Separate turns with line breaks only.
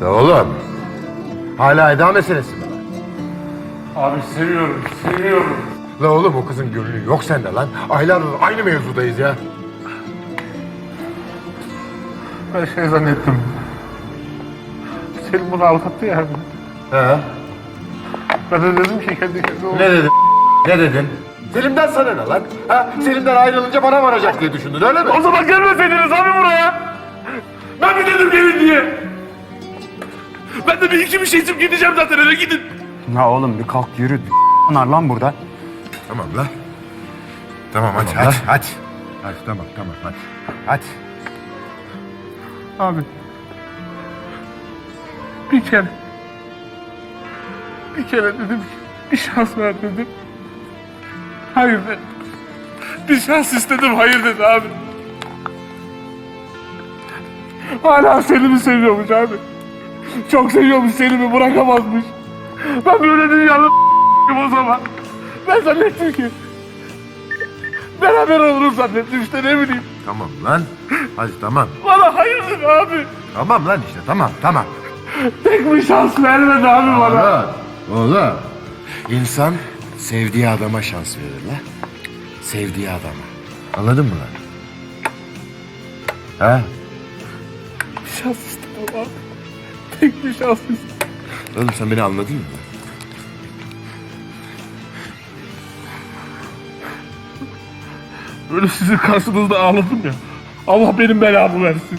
Ya oğlum. Hala Eda meselesi mi lan?
Abi seviyorum, seviyorum.
La oğlum o kızın gönlü yok sende lan. Aylardır aynı mevzudayız ya.
Ben şey zannettim. Selim bunu aldattı ya.
He.
Ben de dedim ki kendi kendime.
Ne dedin? Ne dedin? Selim'den sana ne lan? Ha? Selim'den ayrılınca bana varacak diye düşündün öyle mi?
O zaman gelmeseydiniz Ben de bir iki bir şey içip gideceğim zaten eve gidin.
Ya oğlum bir kalk yürü. Onlar lan burada.
Tamam la. Tamam hadi hadi, hadi. Hadi tamam tamam hadi. Hadi.
Abi. Bir kere. Bir kere dedim ki bir şans ver dedim. Hayır dedi. Bir şans istedim hayır dedi abi. Hala Selim'i seviyormuş abi. Çok seviyormuş Selim'i bırakamazmış. Ben böyle dünyanın o zaman. Ben zannettim ki beraber oluruz zannettim işte ne bileyim.
Tamam lan. Hadi tamam.
Bana hayır dedi abi.
Tamam lan işte tamam tamam.
Tek bir şans vermedi abi bana.
Oğlum. İnsan sevdiği adama şans verir la. Sevdiği adama. Anladın mı lan? Ha?
Şans istedim abi. Tek bir.
Oğlum sen beni anladın mı?
Böyle sizin karşınızda ağladım ya. Allah benim belamı versin.